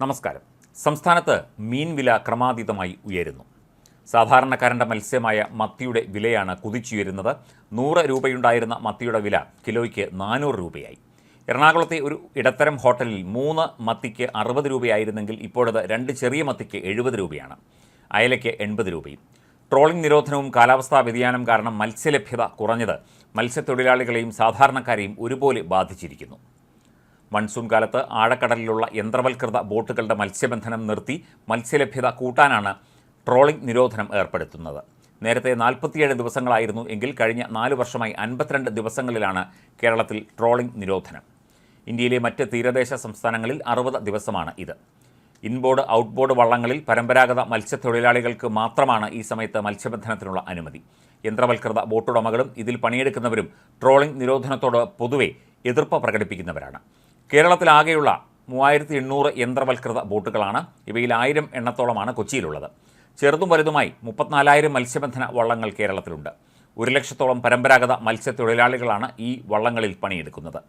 നമസ്കാരം. സംസ്ഥാനത്ത് മീൻ വില ക്രമാതീതമായി ഉയരുന്നു. സാധാരണക്കാരന്റെ മത്സ്യമായ മത്തിയുടെ വിലയാണ് കുതിച്ചുയരുന്നത്. നൂറ് രൂപയുണ്ടായിരുന്ന മത്തിയുടെ വില കിലോയ്ക്ക് നാനൂറ് രൂപയായി. എറണാകുളത്തെ ഒരു ഇടത്തരം ഹോട്ടലിൽ മൂന്ന് മത്തിക്ക് അറുപത് രൂപയായിരുന്നെങ്കിൽ ഇപ്പോഴത് രണ്ട് ചെറിയ മത്തിക്ക് എഴുപത് രൂപയാണ്. അയലയ്ക്ക് എൺപത് രൂപയും. ട്രോളിംഗ് നിരോധനവും കാലാവസ്ഥാ വ്യതിയാനം കാരണം മത്സ്യലഭ്യത കുറഞ്ഞത് മത്സ്യത്തൊഴിലാളികളെയും സാധാരണക്കാരെയും ഒരുപോലെ ബാധിച്ചിരിക്കുന്നു. മൺസൂൺ കാലത്ത് ആഴക്കടലിലുള്ള യന്ത്രവൽകൃത ബോട്ടുകളുടെ മത്സ്യബന്ധനം നിർത്തി മത്സ്യലഭ്യത കൂട്ടാനാണ് ട്രോളിംഗ് നിരോധനം ഏർപ്പെടുത്തുന്നത്. നേരത്തെ നാൽപ്പത്തിയേഴ് ദിവസങ്ങളായിരുന്നു എങ്കിൽ കഴിഞ്ഞ നാല് വർഷമായി അൻപത്തിരണ്ട് ദിവസങ്ങളിലാണ് കേരളത്തിൽ ട്രോളിംഗ് നിരോധനം. ഇന്ത്യയിലെ മറ്റ് തീരദേശ സംസ്ഥാനങ്ങളിൽ അറുപത് ദിവസമാണ് ഇത്. ഇൻബോർഡ് ഔട്ട്ബോർഡ് വള്ളങ്ങളിൽ പരമ്പരാഗത മത്സ്യത്തൊഴിലാളികൾക്ക് മാത്രമാണ് ഈ സമയത്ത് മത്സ്യബന്ധനത്തിനുള്ള അനുമതി. യന്ത്രവൽകൃത ബോട്ടുടമകളും ഇതിൽ പണിയെടുക്കുന്നവരും ട്രോളിംഗ് നിരോധനത്തോട് പൊതുവെ എതിർപ്പ് പ്രകടിപ്പിക്കുന്നവരാണ്. കേരളത്തിലാകെയുള്ള മൂവായിരത്തി എണ്ണൂറ് യന്ത്രവൽകൃത ബോട്ടുകളാണ് ഇവയിൽ ആയിരം എണ്ണത്തോളമാണ് കൊച്ചിയിലുള്ളത്. ചെറുതും വലുതുമായി മുപ്പത്തിനാലായിരം മത്സ്യബന്ധന വള്ളങ്ങൾ കേരളത്തിലുണ്ട്. ഒരു ലക്ഷത്തോളം പരമ്പരാഗത മത്സ്യത്തൊഴിലാളികളാണ് ഈ വള്ളങ്ങളിൽ പണിയെടുക്കുന്നത്.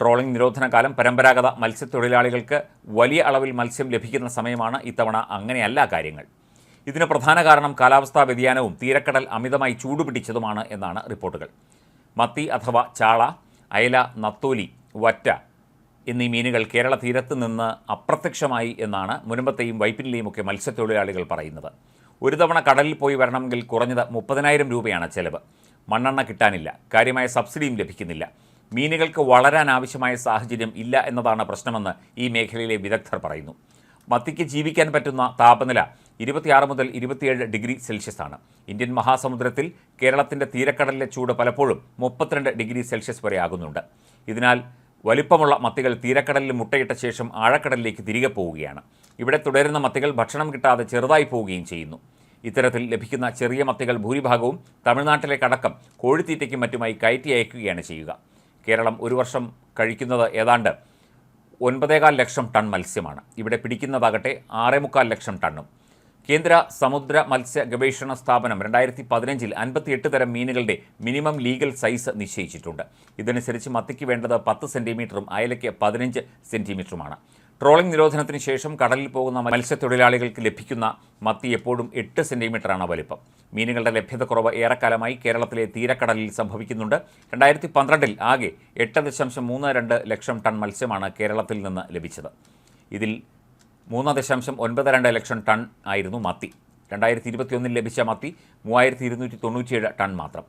ട്രോളിംഗ് നിരോധന കാലം പരമ്പരാഗത മത്സ്യത്തൊഴിലാളികൾക്ക് വലിയ അളവിൽ മത്സ്യം ലഭിക്കുന്ന സമയമാണ് ഇത്തവണ അങ്ങനെയല്ല കാര്യങ്ങൾ. ഇതിന് പ്രധാന കാരണം കാലാവസ്ഥാ വ്യതിയാനവും തീരക്കടൽ അമിതമായി ചൂടുപിടിച്ചതുമാണ് എന്നാണ് റിപ്പോർട്ടുകൾ. മത്തി അഥവാ ചാള അയല നത്തോലി വറ്റ എന്നീ മീനുകൾ കേരള തീരത്ത് നിന്ന് അപ്രത്യക്ഷമായി എന്നാണ് മുനമ്പത്തെയും വൈപ്പിനിലെയും ഒക്കെ മത്സ്യത്തൊഴിലാളികൾ പറയുന്നത്. ഒരു തവണ കടലിൽ പോയി വരണമെങ്കിൽ കുറഞ്ഞത് മുപ്പതിനായിരം രൂപയാണ് ചെലവ്. മണ്ണെണ്ണ കിട്ടാനില്ല. കാര്യമായ സബ്സിഡിയും ലഭിക്കുന്നില്ല. മീനുകൾക്ക് വളരാൻ ആവശ്യമായ സാഹചര്യം ഇല്ല എന്നതാണ് പ്രശ്നമെന്ന് ഈ മേഖലയിലെ വിദഗ്ധർ പറയുന്നു. മത്തിക്ക് ജീവിക്കാൻ പറ്റുന്ന താപനില ഇരുപത്തിയാറ് മുതൽ ഇരുപത്തിയേഴ് ഡിഗ്രി സെൽഷ്യസ് ആണ്. ഇന്ത്യൻ മഹാസമുദ്രത്തിൽ കേരളത്തിന്റെ തീരക്കടലിലെ ചൂട് പലപ്പോഴും മുപ്പത്തിരണ്ട് ഡിഗ്രി സെൽഷ്യസ് വരെ ആകുന്നുണ്ട്. ഇതിനാൽ വലിപ്പമുള്ള മത്തികൾ തീരക്കടലിൽ മുട്ടയിട്ട ശേഷം ആഴക്കടലിലേക്ക് തിരികെ പോവുകയാണ്. ഇവിടെ തുടരുന്ന മത്തികൾ ഭക്ഷണം കിട്ടാതെ ചെറുതായി പോവുകയും ചെയ്യുന്നു. ഇത്തരത്തിൽ ലഭിക്കുന്ന ചെറിയ മത്തികൾ ഭൂരിഭാഗവും തമിഴ്നാട്ടിലെ തമിഴ്നാട്ടിലേക്കടക്കം കോഴിത്തീറ്റയ്ക്കും മറ്റുമായി കയറ്റി അയക്കുകയാണ് ചെയ്യുക. കേരളം ഒരു വർഷം കഴിക്കുന്നത് ഏതാണ്ട് ഒൻപതേകാൽ ലക്ഷം ടൺ മത്സ്യമാണ്. ഇവിടെ പിടിക്കുന്നതാകട്ടെ ആറേ മുക്കാൽ ലക്ഷം ടണ്ണും. കേന്ദ്ര സമുദ്ര മത്സ്യ ഗവേഷണ സ്ഥാപനം രണ്ടായിരത്തി പതിനഞ്ചിൽ അൻപത്തിയെട്ട് തരം മീനുകളുടെ മിനിമം ലീഗൽ സൈസ് നിശ്ചയിച്ചിട്ടുണ്ട്. ഇതനുസരിച്ച് മത്തിക്ക് വേണ്ടത് പത്ത് സെന്റിമീറ്ററും അയലയ്ക്ക് പതിനഞ്ച് സെന്റിമീറ്ററുമാണ് ട്രോളിംഗ് നിരോധനത്തിന് ശേഷം കടലിൽ പോകുന്ന മത്സ്യത്തൊഴിലാളികൾക്ക് ലഭിക്കുന്ന മത്തി എപ്പോഴും എട്ട് സെന്റിമീറ്ററാണ് വലിപ്പം. മീനുകളുടെ ലഭ്യതക്കുറവ് ഏറെക്കാലമായി കേരളത്തിലെ തീരക്കടലിൽ സംഭവിക്കുന്നുണ്ട്. രണ്ടായിരത്തി പന്ത്രണ്ടിൽ ആകെ എട്ട് ദശാംശം മൂന്ന് രണ്ട് ലക്ഷം ടൺ മത്സ്യമാണ് കേരളത്തിൽ നിന്ന് ലഭിച്ചത്. ഇതിൽ മൂന്ന് ദശാംശം ഒൻപത് രണ്ട് ലക്ഷം ടൺ ആയിരുന്നു മത്തി. രണ്ടായിരത്തി ഇരുപത്തിയൊന്നിൽ ലഭിച്ച മത്തി മൂവായിരത്തി ഇരുന്നൂറ്റി തൊണ്ണൂറ്റിയേഴ് ടൺ മാത്രം.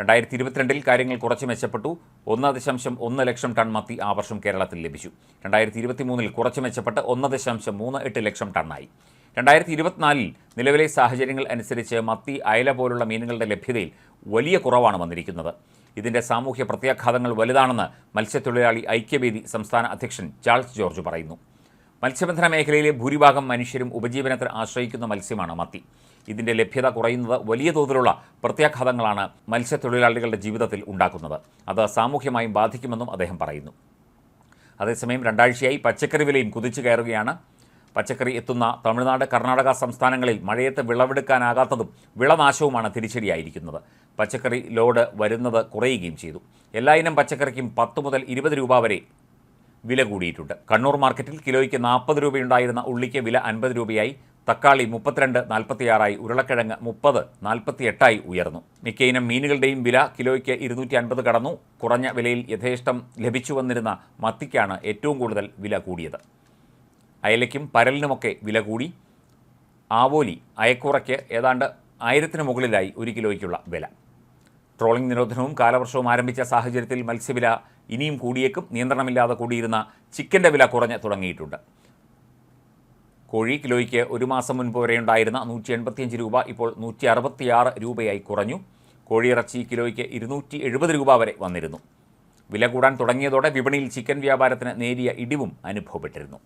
രണ്ടായിരത്തി ഇരുപത്തിരണ്ടിൽ കാര്യങ്ങൾ കുറച്ച് മെച്ചപ്പെട്ടു. ഒന്ന് ദശാംശം ഒന്ന് ലക്ഷം ടൺ മത്തി ആ വർഷം കേരളത്തിൽ ലഭിച്ചു. രണ്ടായിരത്തി ഇരുപത്തി മൂന്നിൽ കുറച്ച് മെച്ചപ്പെട്ട് ഒന്ന് ദശാംശം മൂന്ന് എട്ട് ലക്ഷം ടണ്ണായി രണ്ടായിരത്തി ഇരുപത്തിനാലിൽ നിലവിലെ സാഹചര്യങ്ങൾ അനുസരിച്ച് മത്തി അയല പോലുള്ള മീനുകളുടെ ലഭ്യതയിൽ വലിയ കുറവാണ് വന്നിരിക്കുന്നത്. ഇതിന്റെ സാമൂഹ്യ പ്രത്യാഘാതങ്ങൾ വലുതാണെന്ന് മത്സ്യത്തൊഴിലാളി ഐക്യവേദി സംസ്ഥാന അധ്യക്ഷൻ ചാൾസ് ജോർജ് പറയുന്നു. മത്സ്യബന്ധന മേഖലയിലെ ഭൂരിഭാഗം മനുഷ്യരും ഉപജീവനത്തിന് ആശ്രയിക്കുന്ന മത്സ്യമാണ് മത്തി. ഇതിന്റെ ലഭ്യത കുറയുന്നത് വലിയ തോതിലുള്ള പ്രത്യാഘാതങ്ങളാണ് മത്സ്യത്തൊഴിലാളികളുടെ ജീവിതത്തിൽ ഉണ്ടാക്കുന്നത്. അത് സാമൂഹ്യമായും ബാധിക്കുമെന്നും അദ്ദേഹം പറയുന്നു. അതേസമയം രണ്ടാഴ്ചയായി പച്ചക്കറി വിലയും കുതിച്ചു കയറുകയാണ്. പച്ചക്കറി എത്തുന്ന തമിഴ്നാട് കർണാടക സംസ്ഥാനങ്ങളിൽ മഴയത്ത് വിളവെടുക്കാനാകാത്തതും വിളനാശവുമാണ് തിരിച്ചടിയായിരിക്കുന്നത്. പച്ചക്കറി ലോഡ് വരുന്നത് കുറയുകയും ചെയ്തു. എല്ലാ ഇനം പച്ചക്കറിക്കും പത്ത് മുതൽ ഇരുപത് രൂപ വരെ വില കൂടിയിട്ടുണ്ട്. കണ്ണൂർ മാർക്കറ്റിൽ കിലോയ്ക്ക് നാൽപ്പത് രൂപയുണ്ടായിരുന്ന ഉള്ളിക്ക് വില അൻപത് രൂപയായി. തക്കാളി മുപ്പത്തിരണ്ട് നാൽപ്പത്തിയാറായി. ഉരുളക്കിഴങ്ങ് മുപ്പത് നാൽപ്പത്തിയെട്ടായി ഉയർന്നു. മിക്ക ഇനം മീനുകളുടെയും വില കിലോയ്ക്ക് ഇരുന്നൂറ്റി അൻപത് കടന്നു. കുറഞ്ഞ വിലയിൽ യഥേഷ്ടം ലഭിച്ചു വന്നിരുന്ന മത്തിക്കാണ് ഏറ്റവും കൂടുതൽ വില കൂടിയത്. അയലയ്ക്കും പരലിനുമൊക്കെ വില കൂടി. ആവോലി അയക്കുറയ്ക്ക് ഏതാണ്ട് ആയിരത്തിന് മുകളിലായി ഒരു കിലോയ്ക്കുള്ള വില. ട്രോളിംഗ് നിരോധനവും കാലവർഷവും ആരംഭിച്ച സാഹചര്യത്തിൽ മത്സ്യവില ഇനിയും കൂടിയേക്കും. നിയന്ത്രണമില്ലാതെ കൂടിയിരുന്ന ചിക്കന്റെ വില കുറഞ്ഞ് തുടങ്ങിയിട്ടുണ്ട്. കോഴി കിലോയ്ക്ക് ഒരു മാസം മുൻപ് വരെ ഉണ്ടായിരുന്ന നൂറ്റി എൺപത്തിയഞ്ച് രൂപ ഇപ്പോൾ നൂറ്റി അറുപത്തിയാറ് രൂപയായി കുറഞ്ഞു. കോഴിയിറച്ചി കിലോയ്ക്ക് ഇരുന്നൂറ്റി എഴുപത് രൂപ വരെ വന്നിരുന്നു. വില കൂടാൻ തുടങ്ങിയതോടെ വിപണിയിൽ ചിക്കൻ വ്യാപാരത്തിന് നേരിയ ഇടിവും അനുഭവപ്പെട്ടിരുന്നു.